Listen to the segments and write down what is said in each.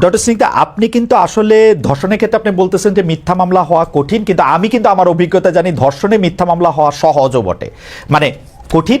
Doctor Singda, আপনি কিন্তু আসলে ধর্ষণের ক্ষেত্রে আপনি বলতেছেন যে মিথ্যা মামলা হওয়া কঠিন, কিন্তু আমি কিন্তু আমার অভিজ্ঞতা জানি ধর্ষণে মিথ্যা মামলা হওয়া সহজও বটে। মানে কঠিন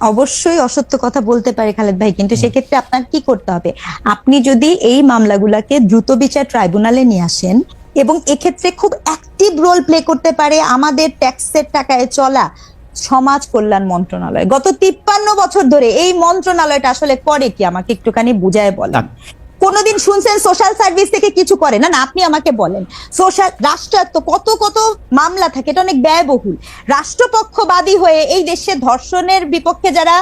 অবশ্যই অসত্য কথা বলতে পারে খালেদ ভাই কিন্তু সেক্ষেত্রে আপনার কি করতে হবে? আপনি যদি এই মামলাগুলোকে দ্রুত বিচার ট্রাইব্যুনালে নিয়ে আসেন এবং এক্ষেত্রে খুব অ্যাক্টিভ রোল প্লে করতে পারে আমাদের ট্যাক্সের টাকায় চলা সমাজ কল্যাণ মন্ত্রণালয়। গত তিপ্পান্ন বছর ধরে এই মন্ত্রণালয়টা আসলে করে কি? আমাকে একটুখানি বুঝায় বলেন। কোনোদিন শুনছেন সোশ্যাল সার্ভিস থেকে কিছু করে? না না আপনি আমাকে বলেন। সোশ্যাল রাষ্ট্রায়ত্ত কত কত মামলা থাকে এটা অনেক ব্যয়বহুল। রাষ্ট্রপক্ষবাদী হয়ে এই দেশে ধর্ষণের বিপক্ষে যারা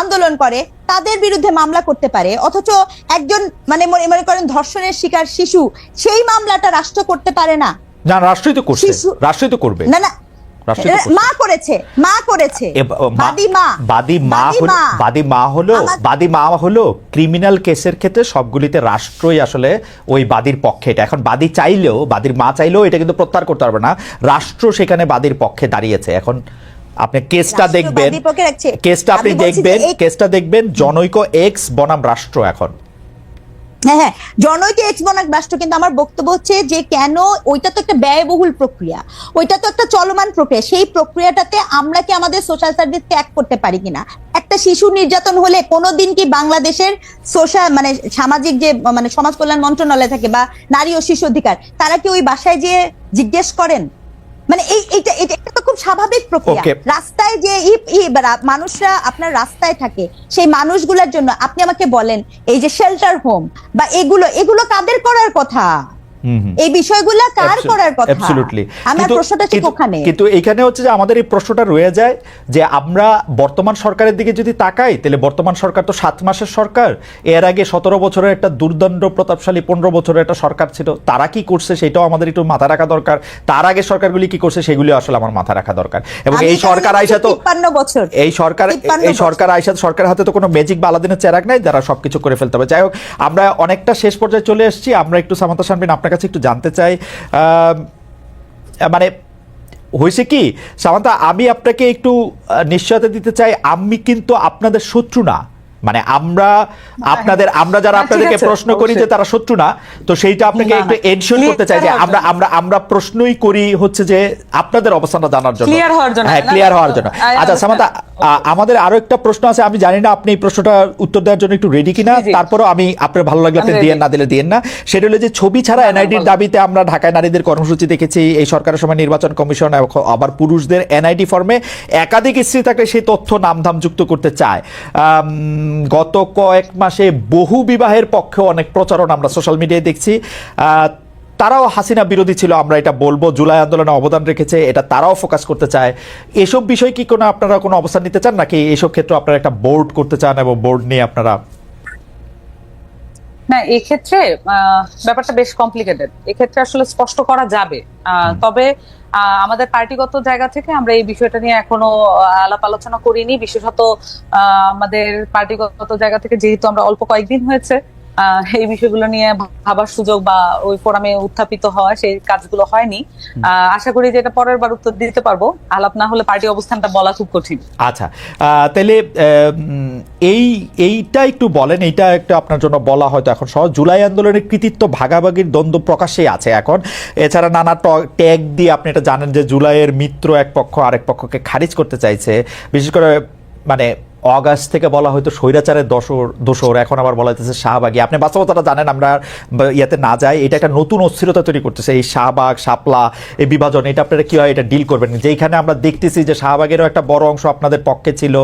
আন্দোলন করে তাদের বিরুদ্ধে মামলা করতে পারে। অথচ একজন মানে মনে মনে করেন ধর্ষণের শিকার শিশু সেই মামলাটা রাষ্ট্র করতে পারে না। না রাষ্ট্রই তো করছে। রাষ্ট্রই তো করবে। না না। মা করেছে মা করেছে। বাদী মা বাদী মা বাদী হলো মা। বাদী মা হলো বাদী মা হলো ক্রিমিনাল কেসের ক্ষেত্রে সবগুলিতে রাষ্ট্রই আসলে ওই বাদীর পক্ষে এটা। এখন বাদী চাইলেও বাদীর মা চাইলেও এটা কিন্তু প্রত্যাহার করতে পারবে না। রাষ্ট্র সেখানে বাদীর পক্ষে দাঁড়িয়েছে। এখন আপনি কেসটা দেখবেন। কেসটা আপনি দেখবেন কেসটা দেখবেন জনৈক এক্স বনাম রাষ্ট্র এখন। হ্যাঁ হ্যাঁ জনৈক এক্সবনাক রাষ্ট্র কিন্তু আমার বক্তব্য হচ্ছে যে কেন ওইটা তো একটা ব্যয়বহুল প্রক্রিয়া, ওইটা তো একটা চলমান প্রক্রিয়া, সেই প্রক্রিয়াটাতে আমরা কি আমাদের সোশ্যাল সার্ভিস ত্যাগ করতে পারি কিনা? একটা শিশু নির্যাতন হলে কোনোদিন কি বাংলাদেশের সোশ্যাল মানে সামাজিক যে মানে সমাজ কল্যাণ মন্ত্রণালয় থাকে বা নারী ও শিশু অধিকার, তারা কি ওই বাসায় যেয়ে জিজ্ঞেস করেন? মানে এই এটা একটা তো খুব স্বাভাবিক প্রক্রিয়া। রাস্তায় যে মানুষরা আপনার রাস্তায় থাকে সেই মানুষগুলোর জন্য আপনি আমাকে বলেন এই যে শেল্টার হোম বা এগুলো এগুলো কাদের করার কথা? এই বিষয়গুলো কার করার কথা? absolutely. আমার প্রশ্নটা ঠিক ওখানে। কিন্তু এখানে হচ্ছে যে আমাদের এই প্রশ্নটা রয়ে যায় যে আমরা বর্তমান সরকারের দিকে যদি তাকাই তাহলে বর্তমান সরকার তো সাত মাসের সরকার। এর আগে সতেরো বছরের একটা দুর্দণ্ড প্রতাপশালী পনেরো বছরের একটা সরকার ছিল। তারা কি করছে সেটাও আমাদের একটু মাথা রাখা দরকার। তার আগে সরকারগুলি কি করছে সেগুলি আসলে আমার মাথা রাখা দরকার। এবং এই সরকার আইসা তো বছর। এই সরকার 53 এই সরকার আইসা সরকারের হাতে তো কোনো ম্যাজিক বা আলাদিনের চেরাক নাই যারা সবকিছু করে ফেলতে হবে। যাই হোক আমরা অনেকটা শেষ পর্যায়ে চলে এসেছি। আমরা একটু সামান্তা শানবিন আপনার কাছে একটু জানতে চাই মানে হয়েছে কি, সামান্তা, আমি আপনাকে একটু নিশ্চয়তা দিতে চাই, আমি কিন্তু আপনাদের শত্রু না। মানে আমরা আপনাদের আমরা যারা হ্যাঁ, আপনাদেরকে প্রশ্ন করি যে তারা শত্রু না তো সেইটা আপনাকে। একটু এনশিওর করতে চাই যে আমরা আমরা আমরা প্রশ্নই করি হচ্ছে যে আপনাদের অবস্থানটা জানার জন্য Clear হওয়ার জন্য। হ্যাঁ ক্লিয়ার হওয়ার জন্য আচ্ছা আ- আমাদের আরও একটা প্রশ্ন আছে আমি জানি না আপনি এই প্রশ্নটা উত্তর দেওয়ার জন্য একটু রেডি কিনা। তারপরও আমি আপনার ভালো লাগলে আপনি দিয়েন না দিলে দিয়েন না সেটা হলো যে ছবি ছাড়া এনআইডির। দাবিতে আমরা ঢাকায় নারীদের কর্মসূচি দেখেছি এই সরকারের সময় নির্বাচন কমিশন এবং আবার পুরুষদের এনআইডি ফর্মে একাধিক স্ত্রী থাকলে সেই তথ্য নামধাম যুক্ত করতে চায় গত কয়েক মাসে বহু বিবাহের পক্ষে অনেক প্রচারণ আমরা সোশ্যাল মিডিয়ায় দেখছি। তারাও হাসিনা বিরোধী ছিল, আমরা এটা বলব। জুলাই আন্দোলনে অবদান রেখেছে, এটা তারাও ফোকাস করতে চায়। এসব বিষয় কি কোনো আপনারা কোনো অবস্থান নিতে চান নাকি এসব ক্ষেত্রে আপনারা একটা বোর্ড করতে চান এবং বোর্ড নিয়ে আপনারা না এক্ষেত্রে আহ, ব্যাপারটা বেশ কমপ্লিকেটেড এক্ষেত্রে আসলে স্পষ্ট করা যাবে। আহ, তবে আহ, আমাদের পার্টিগত জায়গা থেকে আমরা এই বিষয়টা নিয়ে এখনও আলাপ আলোচনা করিনি। বিশেষত আহ, আমাদের পার্টিগত জায়গা থেকে যেহেতু আমরা অল্প কয়েকদিন হয়েছে এই বিষয়গুলো নিয়ে ভাবার সুযোগ বা ওই ফোরামে উত্থাপিত হওয়া সেই কাজগুলো হয়নি। আশা করি যে এটা পরের বার উত্তর দিতে পারব। আলাপ না হলে পার্টি অবস্থানটা বলা খুব কঠিন। আচ্ছা তাহলে এই এইটা একটু বলেন এইটা একটা আপনার জন্য বলা হয়তো এখন সহজ। জুলাই আন্দোলনের কৃতিত্ব ভাগাভাগির দ্বন্দ্ব প্রকাশেই আছে এখন। এছাড়া নানা ট্যাগ দিয়ে আপনি এটা জানেন যে জুলাইয়ের মিত্র এক পক্ষ আরেক পক্ষকে খারিজ করতে চাইছে। বিশেষ করে মানে অগাস্ট থেকে বলা হয়তো স্বৈরাচারের দশর দোসর এখন আবার বলা হইতেছে শাহবাগী। আপনি বাস্তবতাটা জানেন, আমরা ইয়াতে না যাই, এটা একটা নতুন অস্থিরতা তৈরি করতেছে। এই শাহবাগ, শাপলা, এই বিভাজন, এটা আপনারা কি হয় এটা ডিল করবেন? যেখানে আমরা দেখতেছি যে শাহবাগেরও একটা বড় অংশ আপনাদের পক্ষে ছিল।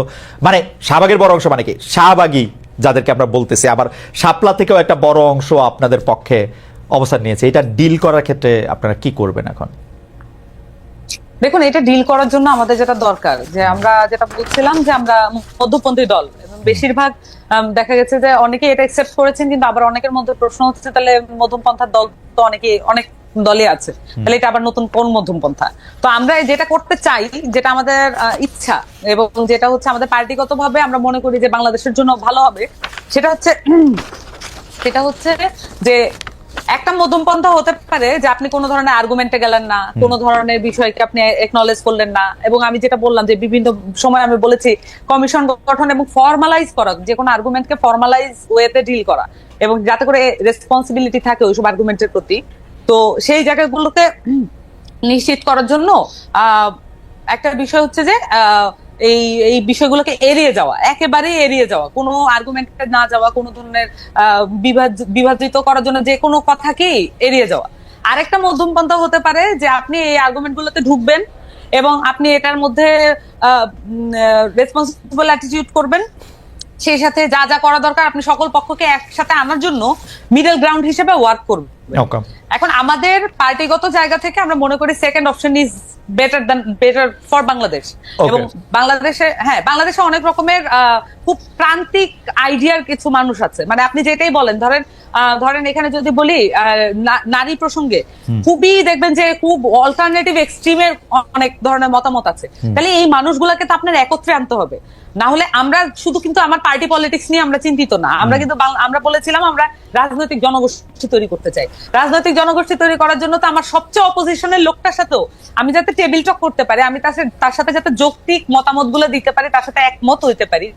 মানে শাহবাগের বড় অংশ মানে কি? শাহবাগী যাদেরকে আমরা বলতেছি। আবার শাপলা থেকেও একটা বড় অংশ আপনাদের পক্ষে অবস্থান নিয়েছে। এটা ডিল করার ক্ষেত্রে আপনারা কি করবেন এখন? দেখুন এটা ডিল করার জন্য আমাদের যেটা দরকার যে আমরা যেটা বলছিলাম যে আমরা মধ্যপন্থী দল বেশিরভাগ দেখা গেছে যে অনেকে এটা একসেপ্ট করেছেন কিন্তু আবার অনেকের মধ্যে প্রশ্ন হচ্ছে তাহলে মধ্যমপন্থার দল তো অনেকে অনেক দলে আছে তাহলে এটা আবার নতুন কোন মধ্যমপন্থা তো আমরা যেটা করতে চাই যেটা আমাদের ইচ্ছা এবং যেটা হচ্ছে আমাদের পার্টিগত ভাবে আমরা মনে করি যে বাংলাদেশের জন্য ভালো হবে সেটা হচ্ছে সেটা হচ্ছে যে একটা মধ্যমপন্থা হতে পারে যে আপনি কোনো ধরনের আর্গুমেন্টে গেলেন না কোনো ধরনের বিষয়কে আপনি একনলেজ করলেন না। এবং আমি যেটা বললাম যে বিভিন্ন সময় আমি বলেছি কমিশন গঠন এবং ফর্মালাইজ করা যে কোনো আর্গুমেন্টকে ফর্মালাইজ ওয়েতে ডিল করা এবং যাতে করে রেসপন্সিবিলিটি থাকে ওইসব আর্গুমেন্টের প্রতি। তো সেই জায়গাগুলোকে নিশ্চিত করার জন্য আহ, একটা বিষয় হচ্ছে যে আহ, এই এই বিষয়গুলোকে এড়িয়ে যাওয়া একেবারেই এড়িয়ে যাওয়া কোনো আর্গুমেন্টে না যাওয়া কোনো ধরনের বিভাজিত করার জন্য যে কোনো কথাকেই এড়িয়ে যাওয়া। আরেকটা মধ্যমপন্থা হতে পারে যে আপনি এই আর্গুমেন্ট গুলোতে ঢুকবেন এবং আপনি এটার মধ্যে রেসপন্সিবল অ্যাটিটিউড করবেন। সেই সাথে যা যা করা দরকার আপনি সকল পক্ষকে একসাথে আনার জন্য মিডল গ্রাউন্ড হিসেবে ওয়ার্ক করবেন। এখন আমাদের পার্টিগত জায়গা থেকে আমরা মনে করি second option is better than better for Bangladesh এবং বাংলাদেশে হ্যাঁ বাংলাদেশে অনেক রকমের আহ, খুব প্রান্তিক আইডিয়ার কিছু মানুষ আছে। মানে আপনি যেটাই বলেন ধরেন ধরেন এখানে যদি বলি নারী প্রসঙ্গে খুবই দেখবেন যে খুব অল্টারনেটিভ এক্সট্রিমের অনেক ধরনের মতামত আছে। তাহলে এই মানুষগুলোকে তো আপনার একত্রে আনতে হবে। না হলে আমরা শুধু কিন্তু আমার পার্টি পলিটিক্স নিয়ে আমরা চিন্তিত না। আমরা কিন্তু আমরা বলেছিলাম আমরা রাজনৈতিক জনগোষ্ঠী তৈরি করতে চাই। রাজনৈতিক জনগোষ্ঠী তৈরি করার জন্য তো আমার সবচেয়ে অপোজিশনের লোকটার সাথেও আমি যাতে টেবিল টক করতে পারি আমি তার সাথে- তার সাথে যাতে যৌক্তিক মতামতগুলো দিতে পারি তার সাথে একমত হইতে পারি।